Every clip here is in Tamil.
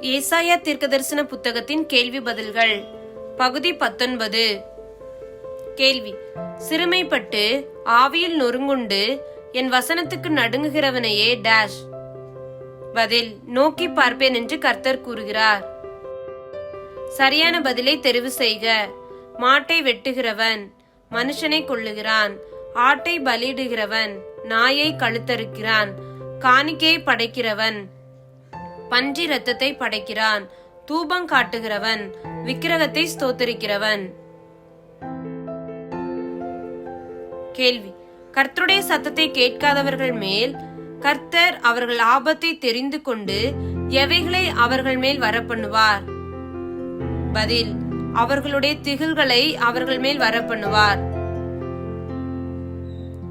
ஏசாயா தீர்க்கதரிசன புத்தகத்தின் கேள்வி பதில்கள் பகுதி பத்தொன்பது. கேள்வி சிறுமைப்பட்டு ஆவியில் நொறுங்குண்டு என் வசனத்துக்கு நடுங்குகிறவனையே டேஷ் பதில் நோக்கி பார்ப்பேன் என்று கர்த்தர் கூறுகிறார். சரியான பதிலை தெரிவு செய்க. மாட்டை வெட்டுகிறவன் மனுஷனை கொள்ளுகிறான் ஆட்டை பலியிடுகிறவன் நாயை கழுத்தறுக்கிறான். காணிக்கையை படைக்கிறவன் பன்றி ரத்தத்தை படைக்கிறான். தூபம் காட்டுகிறவன் விக்கிரகத்தை ஸ்தோத்தரிக்கிறவன். கேள்வி. கர்த்தருடைய சத்தத்தை கேட்காதவர்கள் மேல் கர்த்தர் அவர்கள் ஆபத்தை தெரிந்து கொண்டு எவைகளை அவர்கள் மேல் வரப்பண்ணுவார்? பதில். அவர்களுடைய திகில்களை அவர்கள் மேல் வரப்பண்ணுவார்.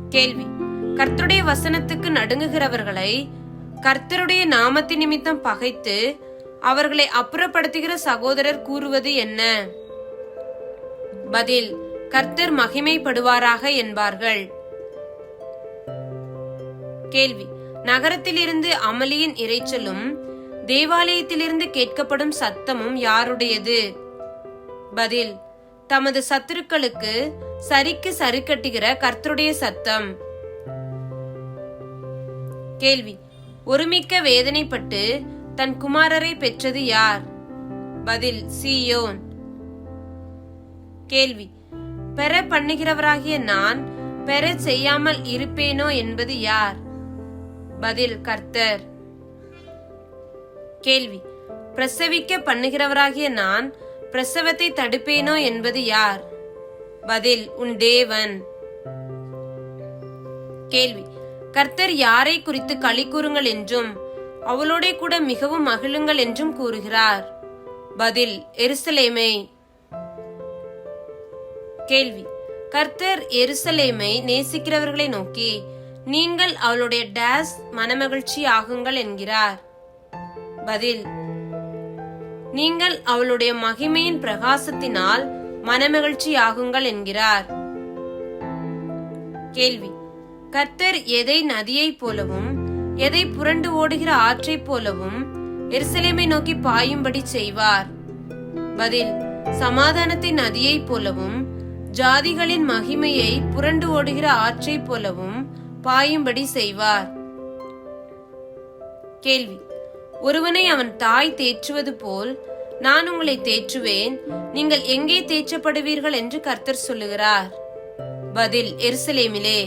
கேள்வி. கர்த்தருடைய வசனத்துக்கு நடுங்குகிறவர்களை கர்த்தருடைய நாமத்தி நிமித்தம் பகைத்து அவர்களை அப்புறப்படுத்துகிற சகோதரர் கூறுவது என்ன? பதில் கர்த்தர் மகிமைப்படுவாராக என்பார்கள். கேள்வி நகரத்திலிருந்து அமளியின் இரைச்சலும் தேவாலயத்திலிருந்து கேட்கப்படும் சத்தமும் யாருடையது? பதில் தமது சத்துருக்களுக்கு சரிக்கு சரி கட்டுகிற கர்த்தருடைய சத்தம். கேள்வி ஒருமிக்க வேதனைப்பட்டு தன் குமாரரை பெற்றது யார்? பதில் சியோன். கேள்வி பெற பண்ணுகிறவராகிய நான் பெற செய்யாமல் இருப்பேனோ என்பது யார்? பதில் கர்த்தர். கேள்வி பிரசவிக்க பண்ணுகிறவராகிய நான் பிரசவத்தை தடுப்பேனோ என்பது யார்? பதில் உன் தேவன். கேள்வி கர்த்தர் யாரை குறித்து களி கூறுங்கள் என்றும் அவளோட கூட மிகவும் மகிழுங்கள் என்றும் கூறுகிறார். பதில் எருசலேமை. கேள்வி கர்த்தர் எருசலேமை நேசிக்கிறவர்களை நோக்கி நீங்கள் அவளுடைய டேஸ் மனமகிழ்ச்சி ஆகுங்கள் என்கிறார். பதில் நீங்கள் அவளுடைய மகிமையின் பிரகாசத்தினால் மனமகிழ்ச்சி ஆகுங்கள் என்கிறார். கேள்வி கர்த்தர் எதை நதியைப் போலவும் எதை புரண்டு ஓடுகிற ஆற்றைப் போலவும் எருசலேமை நோக்கி பாயும்படி செய்வார். பதில் சமாதானத்தின் நதியைப் போலவும் ஜாதிகளின் மகிமையை புரண்டு ஓடுகிற ஆற்றைப் போலவும் பாயும்படி செய்வார். கேள்வி ஒருவனை அவன் தாய் தேற்றுவது போல் நான் உங்களை தேற்றுவேன் நீங்கள் எங்கே தேற்றப்படுவீர்கள் என்று கர்த்தர் சொல்லுகிறார். பதில் எருசலேமிலே.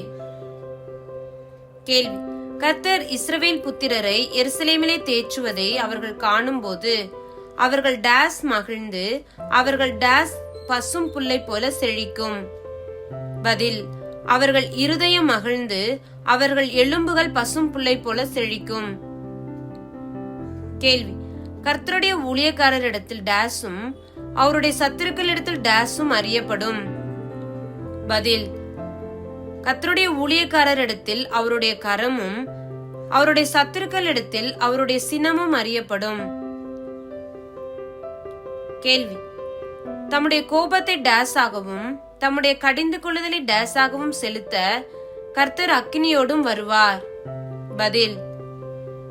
கேள்வி. கர்த்தர் இஸ்ரவேல் புத்திரரை எருசலேமிலே தேற்றுவதை அவர்கள் காணும்போது அவர்கள் டேஸ் மகிழ்ந்து அவர்கள் டேஸ் பசும் புல்லை போல செழிக்கும். பதில் அவர்கள் இருதயம் மகிழ்ந்து அவர்கள் எலும்புகள் பசும் புல்லை போல செழிக்கும். கேள்வி கர்த்தருடைய ஊழியக்காரரிடத்தில் டேஸும் அவருடைய சத்துருக்களிடத்தில் டேஸும் அறியப்படும். பதில் கர்த்தருடைய ஊழியக்காரரிடத்தில் அவருடைய கரமும் அவருடைய சத்துருக்களிடத்தில் அவருடைய சினமும் அறியப்படும். கேள்வி. தம்முடைய கோபத்தை டேஸ் ஆகவும் தம்முடைய கடிந்து கொள்ளுதலை டேஸ் ஆகவும் செலுத்த கர்த்தர் அக்கினியோடும் வருவார். பதில்.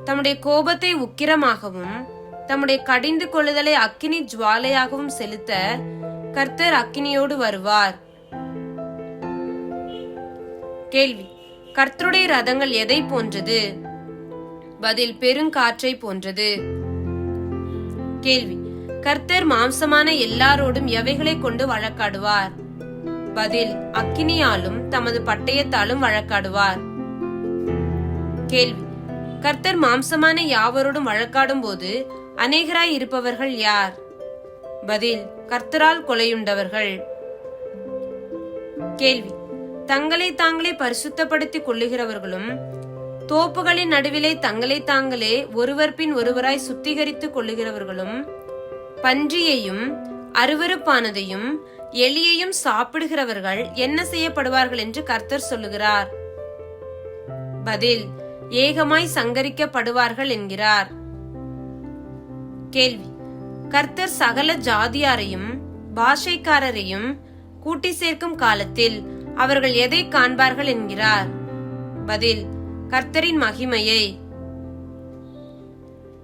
தம்முடைய கோபத்தை உக்கிரமாகவும் தம்முடைய கடிந்து கொள்ளுதலை அக்கினி ஜுவாலையாகவும் செலுத்த கர்த்தர் அக்கினியோடு வருவார். கேள்வி. கர்த்தருடைய ரதங்கள் எதை போன்றது? பதில் பெருங்காற்றை போன்றது. கேள்வி. கர்த்தர் மாம்சமான எல்லாரோடும் எவைகளை கொண்டு வழக்காடுவார்? பதில் அக்கினியாலும் தமது பட்டயத்தாலும் வழக்காடுவார். கேள்வி. கர்த்தர் மாம்சமான யாவரோடும் வழக்காடும் போது அநேகராய் இருப்பவர்கள் யார்? பதில் கர்த்தரால் கொலையுண்டவர்கள். கேள்வி. தங்களை தாங்களே பரிசுத்தப்படுத்திக் கொள்ளுகிறவர்களும் தோப்புகளின் நடுவிலே தங்களை தாங்களே ஒருவர் பின் ஒருவராய் சுத்திகரித்துக் கொள்ளுகிறவர்களும் பன்றியையும் அருவருப்பானதையும் எலியையும் சாப்பிடுகிறவர்கள் என்ன செய்யப்படுவார்கள் என்று கர்த்தர் சொல்லுகிறார். பதில் ஏகமாய் சங்கரிக்கப்படுவார்கள் என்கிறார். கேள்வி கர்த்தர் சகல ஜாதியாரையும் பாஷைக்காரரையும் கூட்டி சேர்க்கும் காலத்தில் அவர்கள் எதை காண்பார்கள் என்கிறார். பதில் கர்த்தரின் மகிமையை.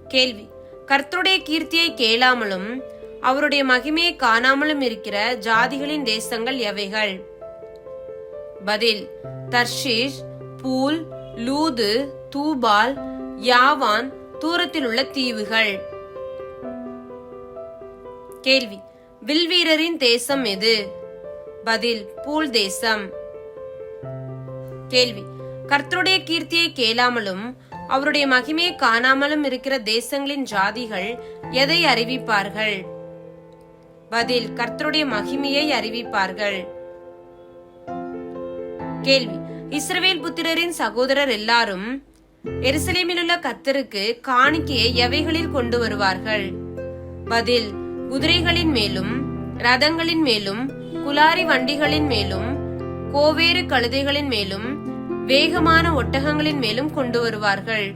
கேள்வி கர்த்தருடைய கீர்த்தியை கேளாமலும் அவருடைய மகிமையை காணாமலும் இருக்கிற ஜாதிகளின் தேசங்கள் எவைகள்? பதில் தர்ஷீஷ் பூல் லூது தூபால் யாவான் தூரத்தில் உள்ள தீவுகள். கேள்வி வில்வீரரின் தேசம் எது? பதில் பூல் தேசம். கேள்வி. கர்த்தருடைய கீர்த்தியை கேளாமலும் அவருடைய மகிமையை காணாமலும் இருக்கிற தேசங்களின் ஜாதிகள் எதை அறிவிப்பார்கள்? பதில் கர்த்தருடைய மகிமையை அறிவிப்பார்கள். கேள்வி. இஸ்ரவேல் புத்திரரின் சகோதரர் எல்லாரும் எருசலேமில் உள்ள கர்த்தருக்கு காணிக்கையை எவைகளில் கொண்டு வருவார்கள்? பதில் குதிரைகளின் மேலும் ரதங்களின் மேலும் குலாரி வண்டிகளின் மேலும் கோவேறு கழுதைகளின் மேலும் வேகமான ஒட்டகங்களின் மேலும் கொண்டு வருவார்கள்.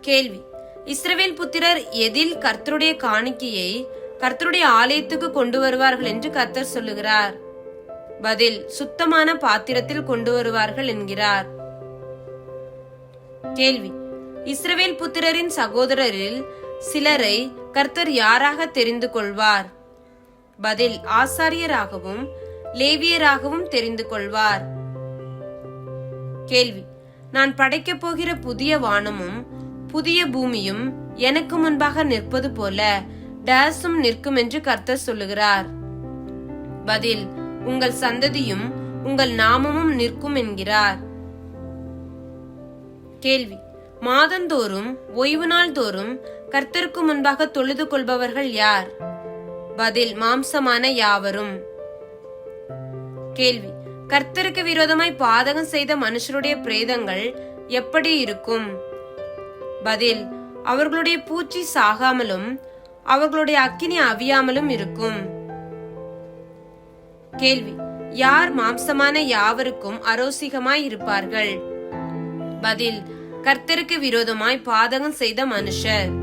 கேள்வி. இஸ்ரவேல் புத்திரர் எதில் கர்த்தருடைய காணிக்கையை கர்த்தருடைய ஆலயத்துக்கு கொண்டு வருவார்கள் என்று கர்த்தர் சொல்லுகிறார். பதில் சுத்தமான பாத்திரத்தில் கொண்டு வருவார்கள் என்கிறார். கேள்வி. இஸ்ரவேல் புத்திரரின் சகோதரரில் சிலரை கர்த்தர் யாராக தெரிந்து கொள்வார்? பதில் ஆசாரியராகவும் லேவியராகவும் தெரிந்து கொள்வார். கேள்வி. நான் படைக்கப் போகிற புதிய வானமும் புதிய பூமியும் எனக்கு முன்பாக நிற்பது போல டேஸும் நிற்கும் என்று கர்த்தர் சொல்லுகிறார். பதில். உங்கள் சந்ததியும் உங்கள் நாமமும் நிற்கும் என்கிறார். கேள்வி. மாதந்தோறும் ஓய்வு நாள் தோறும் கர்த்தருக்கு முன்பாக தொழுது கொள்பவர்கள் யார்? பதில் மாம்சமான யாவரும். கேள்வி. கர்த்தருக்கு விரோதமாய் பாதகம் செய்த மனுஷருடைய பிரேதங்கள் எப்படி இருக்கும்? பதில். அவர்களுடைய பூச்சி சாகாமலும் அவர்களுடைய அக்கினி அவியாமலும் இருக்கும். கேள்வி. யார் மாம்சமான யாவருக்கும் அரோசிகமாய் இருப்பார்கள்? பதில். கர்த்தருக்கு விரோதமாய் பாதகம் செய்த மனுஷர்.